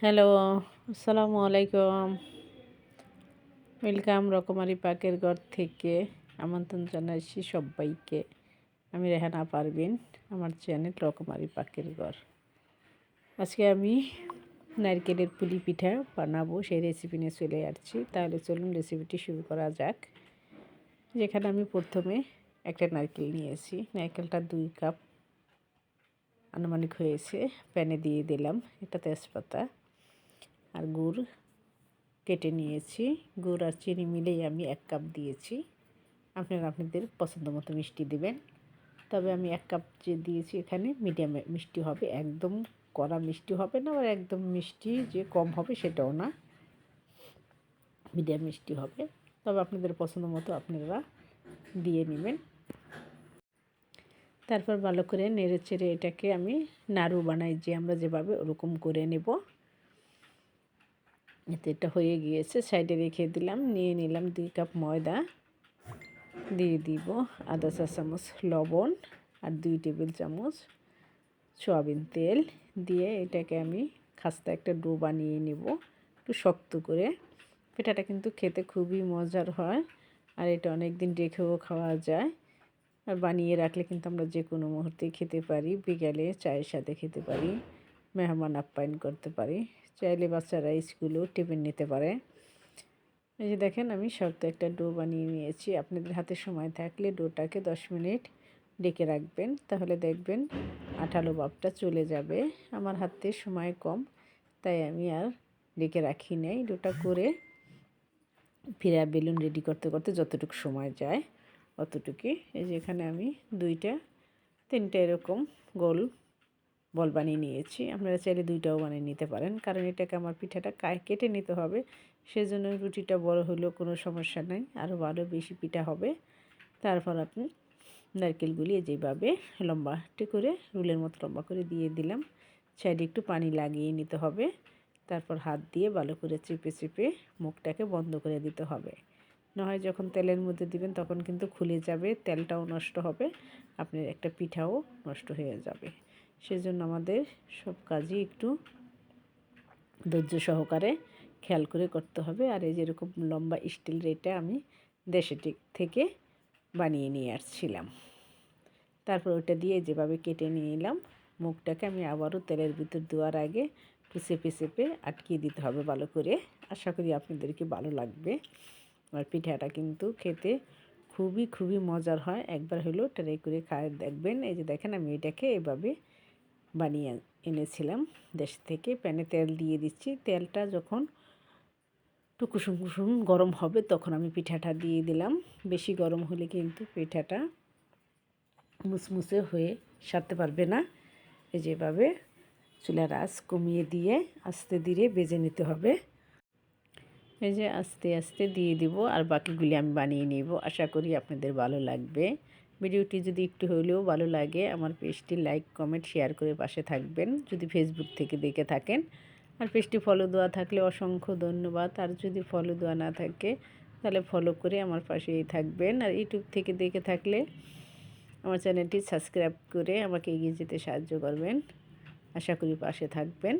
Hello, আসসালামু আলাইকুম। Welcome রকমারি পাকের ঘর থেকে আমন্ত্রণ জানাইছি সবাইকে। আমি রেহানা পারবিন আমার চ্যানেল রকমারি পাকের ঘর। আজকে আমি নারকেলের পুলি পিঠা বানাবো, সেই রেসিপি নিয়ে চলে আসছি। তাহলে চলুন রেসিপিটি শুরু করা যাক। যেখানে আমি প্রথমে একটা নারকেল নিয়েছি। নারকেলটা দুই কাপ আনুমানিক হয়েছে। প্যানে দিয়ে দিলাম। এটা তেজপাতা। আর গুড় কেটে নিয়েছি। গুড় আর চিনি মিলেই আমি এক কাপ দিয়েছি। আপনারা আপনাদের পছন্দ মতো মিষ্টি দেবেন। তবে আমি এক কাপ যে দিয়েছি এখানে মিডিয়াম মিষ্টি হবে। একদম কড়া মিষ্টি হবে না আর একদম মিষ্টি যে কম হবে সেটাও না। মিডিয়াম মিষ্টি হবে। তবে আপনাদের পছন্দ মতো আপনারা দিয়ে নেবেন। তারপর ভালো করে নেড়ে চেড়ে এটাকে আমি নাড়ু বানাই যে আমরা যেভাবে ওরকম করে নেব। এটা হয়ে গিয়েছে, সাইডে রেখে দিলাম, নিয়ে নিলাম দুই কাপ ময়দা, দিয়ে দিব আধা চা চামচ, লবণ আর দুই টেবিল চামচ সয়াবিন তেল, দিয়ে এটাকে আমি খাস্তা একটা ডো বানিয়ে নেব, একটু শক্ত করে। পিঠাটা কিন্তু খেতে খুবই মজার হয় আর এটা অনেক দিন রেখেও খাওয়া যায়। আর বানিয়ে রাখলে কিন্তু আমরা যে কোনো মুহূর্তে খেতে পারি, বিকালে চায়ের সাথে খেতে পারি। মেহমান আপ্যায়ন করতে পারি। চাইলে বাচ্চারা স্কুলেও টিফিন নিতে পারে। এই যে দেখেন, আমি শক্ত একটা ডো বানিয়ে নিয়েছি। আপনাদের হাতে সময় থাকলে ডোটাকে দশ মিনিট ডেকে রাখবেন। তাহলে দেখবেন আঠালো ভাবটা চলে যাবে। আমার হাতে সময় কম, তাই আমি আর ডেকে রাখি নাই। ডোটা করে ফিরা বেলুন রেডি করতে করতে যতটুকু সময় যায় অতটুকুই। এই যে এখানে আমি দুইটা, তিনটা এরকম গোল বল বানিয়ে নিয়েছি। আপনারা চাইলে দুইটাও বানিয়ে নিতে পারেন। কারণ এটাকে আমার পিঠাটা কেটে নিতে হবে। সেজন্য রুটিটা বড় হলেও কোনো সমস্যা নাই। আরও ভালো বেশি পিঠা হবে। তারপর আপনি নারকেলগুলি যেভাবে লম্বাটি করে, রুলের মতো লম্বা করে দিয়ে দিলাম। সাইডে একটু পানি লাগিয়ে নিতে হবে। তারপর হাত দিয়ে ভালো করে চেপে চেপে মুখটাকে বন্ধ করে দিতে হবে। নয় যখন তেলের মধ্যে দিবেন তখন কিন্তু খুলে যাবে, তেলটাও নষ্ট হবে। আপনার একটা পিঠাও নষ্ট হয়ে যাবে। সেজন্য আমাদের সব কাজই একটু ধৈর্য সহকারে খেয়াল করে করতে হবে। আর এই যেরকম লম্বা স্টিল রেটা আমি দেশে থেকে বানিয়ে নিয়ে আসছিলাম। তারপর ওটা দিয়ে যেভাবে কেটে নিয়ে এলাম, মুখটাকে আমি আবারও তেলের ভিতর দেওয়ার আগে একটু চেপে চেপে আটকিয়ে দিতে হবে ভালো করে। আশা করি আপনাদেরকে ভালো লাগবে। আর পিঠাটা কিন্তু খেতে খুবই খুবই মজার হয়। একবার হলেও ট্রাই করে খায়, দেখবেন। এই যে দেখেন আমি এটাকে এভাবে বানিয়ে এনেছিলাম। দেশ থেকে প্যানে তেল দিয়ে দিচ্ছি। তেলটা যখন একটু কুসুম কুসুম গরম হবে, তখন আমি পিঠাটা দিয়ে দিলাম। বেশি গরম হলে কিন্তু পিঠাটা মুসমুসে হয়ে সারতে পারবে না। এই যেভাবে চুলার আঁচ কমিয়ে দিয়ে আস্তে ধীরে বেজে নিতে হবে। এই যে আস্তে আস্তে দিয়ে দিব, আর বাকিগুলি আমি বানিয়ে নিব। আশা করি আপনাদের ভালো লাগবে। ভিডিওটি যদি একটু হলেও ভালো লাগে, আমার পেজটি লাইক, কমেন্ট, শেয়ার করে পাশে থাকবেন। যদি ফেসবুক থেকে দেখে থাকেন, আর পেজটি ফলো দেওয়া থাকলে অসংখ্য ধন্যবাদ। আর যদি ফলো দেওয়া না থাকে, তাহলে ফলো করে আমার পাশেই থাকবেন। আর ইউটিউব থেকে দেখে থাকলে আমার চ্যানেলটি সাবস্ক্রাইব করে আমাকে এগিয়ে যেতে সাহায্য করবেন। আশা করি পাশে থাকবেন।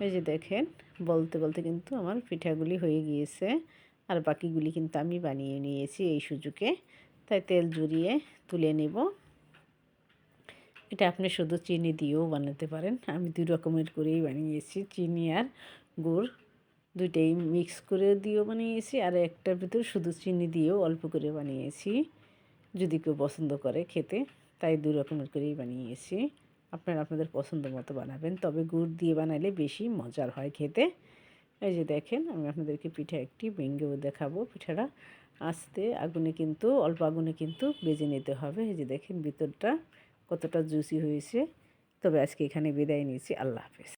এই যে দেখেন, বলতে বলতে কিন্তু আমার পিঠাগুলি হয়ে গিয়েছে। আর বাকিগুলি কিন্তু আমি বানিয়ে নিয়েছি এই সুযোগে। তাই তেল জড়িয়ে তুলে নেব। এটা আপনি শুধু চিনি দিয়েও বানাতে পারেন। আমি দুই রকমের করেই বানিয়েছি, চিনি আর গুড়। দুইটাই মিক্স করে দিয়েও বানিয়েছি আর একটার ভিতর শুধু চিনি দিয়েও অল্প করে বানিয়েছি। যদি কেউ পছন্দ করে খেতে, তাই দুই রকমের করেই বানিয়েছি। আপনারা আপনাদের পছন্দ মতো বানাবেন, তবে গুড় দিয়ে বানাইলে বেশি মজার হয় খেতে। এই যে দেখেন, আমি আপনাদেরকে পিঠা একটি ভেঙ্গেও দেখাবো। পিঠাটা আস্তে আগুনে কিন্তু, অল্প আগুনে কিন্তু বেজে নিতে হবে। এই যে দেখেন ভিতরটা কতটা জুসি হয়েছে। তবে আজকে এখানে বিদায় নিয়েছি। আল্লাহ হাফেজ।